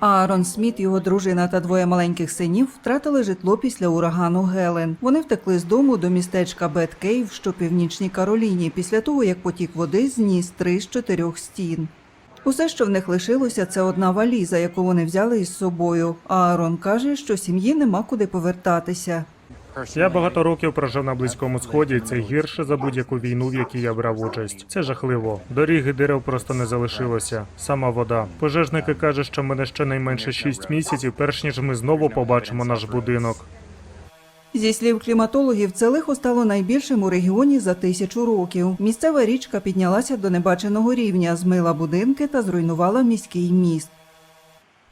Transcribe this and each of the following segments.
Аарон Сміт, його дружина та двоє маленьких синів втратили житло після урагану Гелен. Вони втекли з дому до містечка Бет Кейв, що північній Кароліні, після того як потік води зніс три з чотирьох стін. Усе, що в них лишилося, це одна валіза, яку вони взяли із собою. Аарон каже, що сім'ї нема куди повертатися. Я багато років прожив на близькому сході. Це гірше за будь-яку війну, в якій я брав участь. Це жахливо. Доріг і дерев просто не залишилося. Сама вода. Пожежники кажуть, що мене щонайменше шість місяців, перш ніж ми знову побачимо наш будинок. Зі слів кліматологів, це лихо стало найбільшим у регіоні за тисячу років. Місцева річка піднялася до небаченого рівня, змила будинки та зруйнувала міський міст.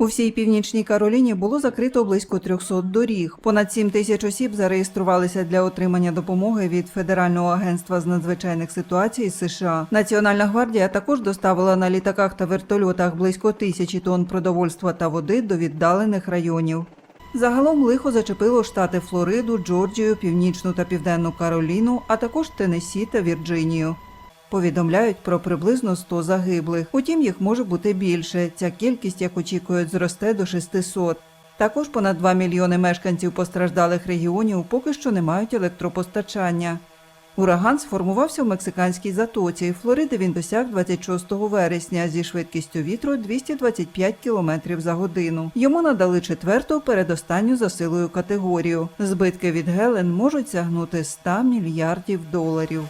У всій північній Кароліні було закрито близько 300 доріг. Понад 7 тисяч осіб зареєструвалися для отримання допомоги від Федерального агентства з надзвичайних ситуацій США. Національна гвардія також доставила на літаках та вертольотах близько тисячі тонн продовольства та води до віддалених районів. Загалом лихо зачепило штати Флориду, Джорджію, Північну та Південну Кароліну, а також Теннессі та Вірджинію. Повідомляють про приблизно 100 загиблих. Утім, їх може бути більше. Ця кількість, як очікують, зросте до 600. Також понад 2 мільйони мешканців постраждалих регіонів поки що не мають електропостачання. Ураган сформувався в мексиканській затоці. Флориди він досяг 26 вересня зі швидкістю вітру 225 км за годину. Йому надали четверту передостанню за силою категорію. Збитки від Гелен можуть сягнути 100 мільярдів доларів.